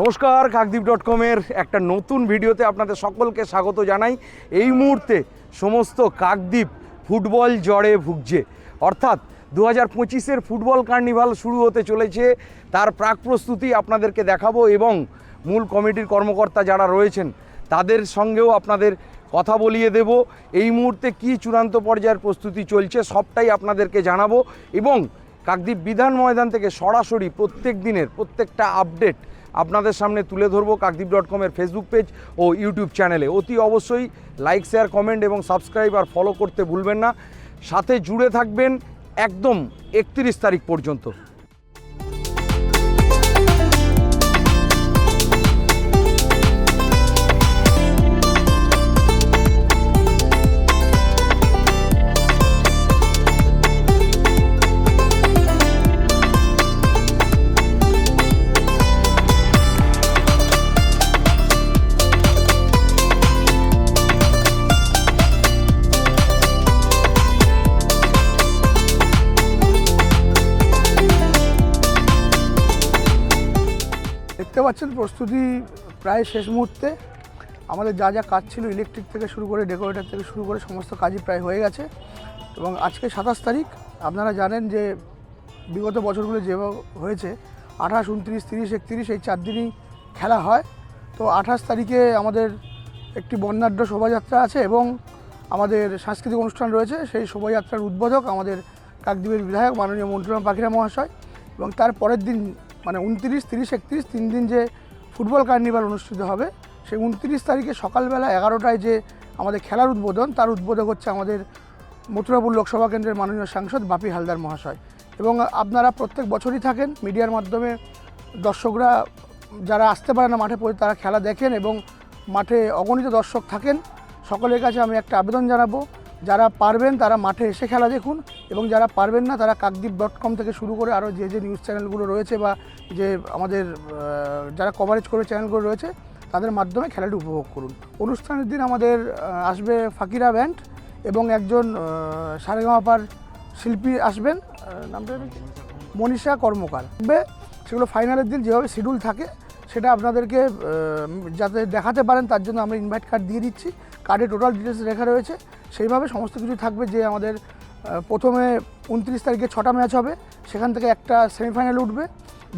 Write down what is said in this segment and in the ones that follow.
নমস্কার কাকদ্বীপ ডট কমের একটা নতুন ভিডিওতে আপনাদের সকলকে স্বাগত জানাই। এই মুহূর্তে সমস্ত কাকদ্বীপ ফুটবল জ্বরে ভুগছে। অর্থাৎ দু হাজার পঁচিশের ফুটবল কার্নিভাল শুরু হতে চলেছে। তার প্রাক প্রস্তুতি আপনাদেরকে দেখাবো এবং মূল কমিটির কর্মকর্তা যারা রয়েছেন, তাদের সঙ্গেও আপনাদের কথা বলিয়ে দেব। এই মুহূর্তে কি চূড়ান্ত পর্যায়ের প্রস্তুতি চলছে সবটাই আপনাদেরকে জানাব এবং কাকদ্বীপ বিধান ময়দান থেকে সরাসরি প্রত্যেক দিনের প্রত্যেকটা আপডেট আপনাদের সামনে তুলে ধরবো কাকদ্বীপ ডট কমের ফেসবুক পেজ ও ইউটিউব চ্যানেলে অতি অবশ্যই লাইক শেয়ার কমেন্ট এবং সাবস্ক্রাইব আর ফলো করতে ভুলবেন না। সাথে জুড়ে থাকবেন একদম একত্রিশ তারিখ পর্যন্ত। দেখতে পাচ্ছেন প্রস্তুতি প্রায় শেষ মুহূর্তে। আমাদের যা যা কাজ ছিল ইলেকট্রিক থেকে শুরু করে ডেকোরেটর থেকে শুরু করে সমস্ত কাজই প্রায় হয়ে গেছে। এবং আজকে সাতাশ তারিখ, আপনারা জানেন যে বিগত বছরগুলো যেভাবে হয়েছে, আঠাশ, উনত্রিশ, তিরিশ, একত্রিশ, এই চার দিনই খেলা হয়। তো আঠাশ তারিখে আমাদের একটি বর্ণাঢ্য শোভাযাত্রা আছে এবং আমাদের সাংস্কৃতিক অনুষ্ঠান রয়েছে। সেই শোভাযাত্রার উদ্বোধক আমাদের কাকদ্বীপের বিধায়ক মাননীয় মন্ত্রীরাম পাখিরা মহাশয় এবং তার পরের দিন মানে উনত্রিশ, তিরিশ, একত্রিশ, তিন দিন যে ফুটবল কার্নিভাল অনুষ্ঠিত হবে, সেই উনত্রিশ তারিখে সকালবেলা এগারোটায় যে আমাদের খেলার উদ্বোধন, তার উদ্বোধক হচ্ছে আমাদের মথুরাপুর লোকসভা কেন্দ্রের মাননীয় সাংসদ বাপি হালদার মহাশয়। এবং আপনারা প্রত্যেক বছরই থাকেন, মিডিয়ার মাধ্যমে দর্শকরা যারা আসতে পারে না মাঠে পড়ে তারা খেলা দেখেন এবং মাঠে অগণিত দর্শক থাকেন। সকলের কাছে আমি একটা আবেদন জানাব, যারা পারবেন তারা মাঠে এসে খেলা দেখুন। এবং যারা পারবেন না, তারা কাকদ্বীপ ডট কম থেকে শুরু করে আরও যে যে নিউজ চ্যানেলগুলো রয়েছে বা যে আমাদের যারা কভারেজ করে চ্যানেলগুলো রয়েছে, তাদের মাধ্যমে খেলাটি উপভোগ করুন। অনুষ্ঠানের দিন আমাদের আসবে ফাকিরা ব্যান্ড এবং একজন সারেগামাপার শিল্পী আসবেন নামটা মনীষা কর্মকার। সেগুলো ফাইনালের দিন যেভাবে শিডিউল থাকে, সেটা আপনাদেরকে যাতে দেখাতে পারেন, তার জন্য আমরা ইনভাইট কার্ড দিয়ে দিচ্ছি। কার্ডে টোটাল ডিটেলস লেখা রয়েছে। সেইভাবে সমস্ত কিছু থাকবে যে আমাদের প্রথমে উনত্রিশ তারিখে ছটা ম্যাচ হবে, সেখান থেকে একটা সেমিফাইনাল উঠবে,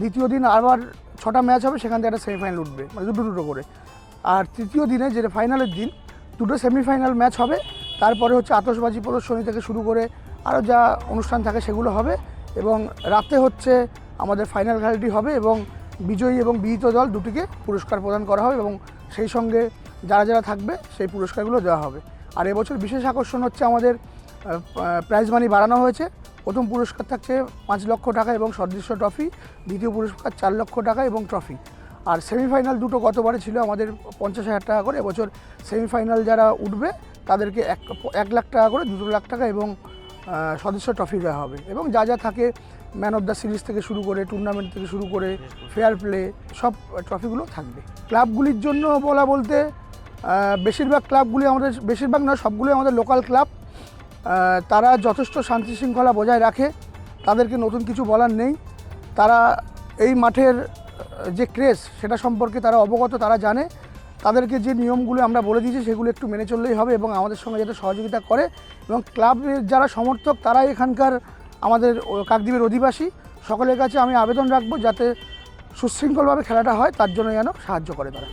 দ্বিতীয় দিন আবার ছটা ম্যাচ হবে, সেখান থেকে একটা সেমিফাইনাল উঠবে মানে দুটো দুটো করে। আর তৃতীয় দিনে যেটা ফাইনালের দিন, দুটো সেমিফাইনাল ম্যাচ হবে, তারপরে হচ্ছে আতশবাজি প্রদর্শনী থেকে শুরু করে আরও যা অনুষ্ঠান থাকে সেগুলো হবে এবং রাতে হচ্ছে আমাদের ফাইনাল খেলাটি হবে এবং বিজয়ী এবং বিহিত দল দুটিকে পুরস্কার প্রদান করা হবে এবং সেই সঙ্গে যারা যারা থাকবে সেই পুরস্কারগুলো দেওয়া হবে। আর এবছর বিশেষ আকর্ষণ হচ্ছে আমাদের প্রাইজ মানি বাড়ানো হয়েছে। প্রথম পুরস্কার থাকছে পাঁচ লক্ষ টাকা এবং সদৃশ্য ট্রফি দ্বিতীয় পুরস্কার চার লক্ষ টাকা এবং ট্রফি আর সেমিফাইনাল দুটো গতবারে ছিল আমাদের পঞ্চাশ হাজার টাকা করে, এবছর সেমিফাইনাল যারা উঠবে, তাদেরকে এক এক লাখ টাকা করে, দুটো লাখ টাকা এবং সদস্য ট্রফি দেওয়া হবে। এবং যা যা থাকে ম্যান অফ দ্য সিরিজ থেকে শুরু করে টুর্নামেন্ট থেকে শুরু করে ফেয়ার প্লে সব ট্রফিগুলো থাকবে। ক্লাবগুলির জন্য বলা বলতে বেশিরভাগ ক্লাবগুলি আমাদের, বেশিরভাগ নয়, সবগুলোই আমাদের লোকাল ক্লাব তারা যথেষ্ট শান্তি শৃঙ্খলা বজায় রাখে, তাদেরকে নতুন কিছু বলার নেই। তারা এই মাঠের যে ক্রেস সেটা সম্পর্কে তারা অবগত, তারা জানে। তাদেরকে যে নিয়মগুলো আমরা বলে দিয়েছি, সেগুলো একটু মেনে চললেই হবে এবং আমাদের সঙ্গে যাতে সহযোগিতা করে এবং ক্লাবের যারা সমর্থক, তারাই এখানকার আমাদের কাকদ্বীপের অধিবাসী। সকলের কাছে আমি আবেদন রাখব যাতে সুশৃঙ্খলভাবে খেলাটা হয়, তার জন্য যেন সাহায্য করে তারা।